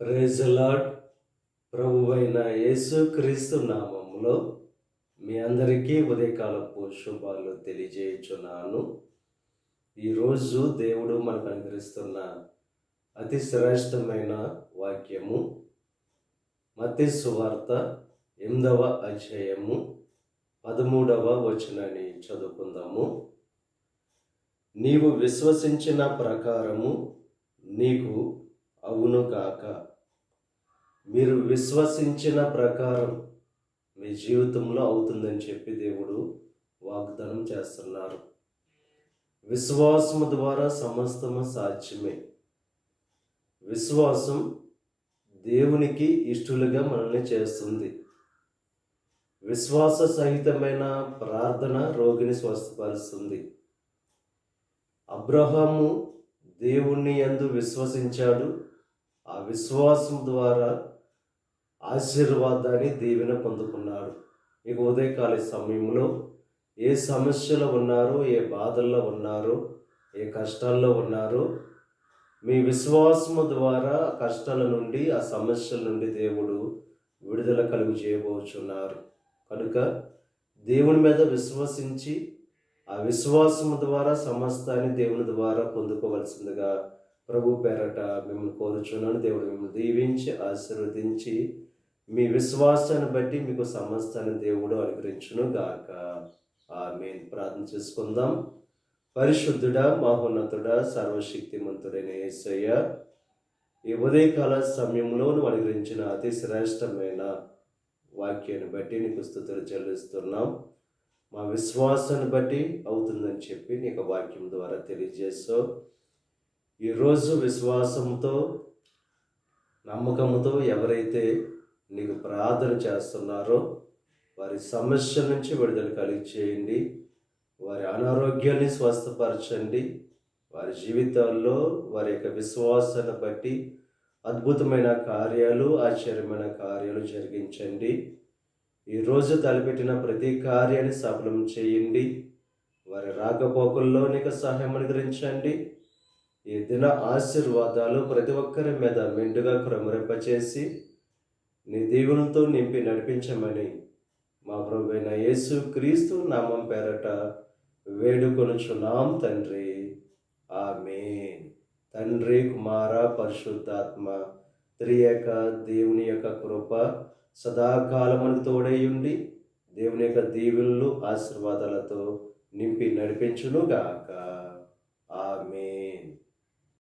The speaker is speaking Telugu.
ప్రేజ్ ప్రభు ప్రభువైన యేసు క్రీస్తు నామంలో మీ అందరికీ ఉదయకాలపు శుభాలు తెలియజేయుచున్నాను. ఈరోజు దేవుడు మనకు అనుగ్రహిస్తున్న అతి శ్రేష్టమైన వాక్యము మతి సువార్త ఎనిమిదవ అధ్యాయము పదమూడవ వచనాన్ని చదువుకుందాము. నీవు విశ్వసించిన ప్రకారము నీకు అవును కాక మీరు విశ్వసించిన ప్రకారం మీ జీవితంలో అవుతుందని చెప్పి దేవుడు వాగ్దానం చేస్తున్నారు. విశ్వాసము ద్వారా సమస్తము సాధ్యమే. విశ్వాసం దేవునికి ఇష్టలుగా మనల్ని చేస్తుంది. విశ్వాస సహితమైన ప్రార్థన రోగిని స్వస్థపరుస్తుంది. అబ్రహాము దేవుణ్ణి యందు విశ్వసించాడు. ఆ విశ్వాసం ద్వారా ఆశీర్వాదాన్ని దీవెన పొందుకున్నాడు ఇక ఉదయకాల సమయంలో ఏ సమస్యలో ఉన్నారో ఏ బాధల్లో ఉన్నారో ఏ కష్టాల్లో ఉన్నారో మీ విశ్వాసము ద్వారా ఆ కష్టాల నుండి ఆ సమస్యల నుండి దేవుడు విడుదల కలుగు చేయబోచున్నారు. కనుక దేవుని మీద విశ్వసించి ఆ విశ్వాసము ద్వారా సమస్తాన్ని దేవుని ద్వారా పొందుకోవలసిందిగా ప్రభు పేరట మిమ్మల్ని కోరుచున్నాను. దేవుడు మిమ్మల్ని దీవించి ఆశీర్వదించి మీ విశ్వాసాన్ని బట్టి మీకు సమస్తాన్ని దేవుడు అనుగ్రహించును గాక. ఆమె ప్రార్థన చేసుకుందాం. పరిశుద్ధుడా మహోన్నతుడా సర్వశక్తిమంతుడైన ఏసయ్య ఈ ఉదయకాల సమయంలో నువ్వు అనుగ్రహించిన అతి శ్రేష్టమైన వాక్యాన్ని బట్టి నీకు స్థుతులు చెల్లిస్తున్నాం. మా విశ్వాసాన్ని బట్టి అవుతుందని చెప్పి నీకు వాక్యం ద్వారా తెలియజేస్తావు ఈరోజు విశ్వాసంతో నమ్మకంతో ఎవరైతే నీకు ప్రార్థన చేస్తున్నారో వారి సమస్య నుంచి విడుదల కలిగి చేయండి వారి అనారోగ్యాన్ని స్వస్థపరచండి. వారి జీవితాల్లో వారి యొక్క విశ్వాసాన్ని బట్టి అద్భుతమైన కార్యాలు ఆశ్చర్యమైన కార్యాలు జరిగించండి. ఈరోజు తలపెట్టిన ప్రతి కార్యాన్ని సఫలం చేయండి. వారి రాకపోకల్లో నీకు సహాయం అనుగ్రహించండి. ఈ దిన ఆశీర్వాదాలు ప్రతి ఒక్కరి మీద మెండుగా క్రమరింపచేసి నీ దీవులతో నింపి నడిపించమని మా ప్రభువైన యేసు క్రీస్తు నామం పేరట వేడుకొనుచున్నాం తండ్రి. ఆమె తండ్రి కుమార పరిశుద్ధాత్మ త్రియక దేవుని యొక్క కృప సదాకాలమునకు తోడై ఉండి దేవుని యొక్క దీవులను ఆశీర్వాదాలతో నింపి నడిపించును ఆమె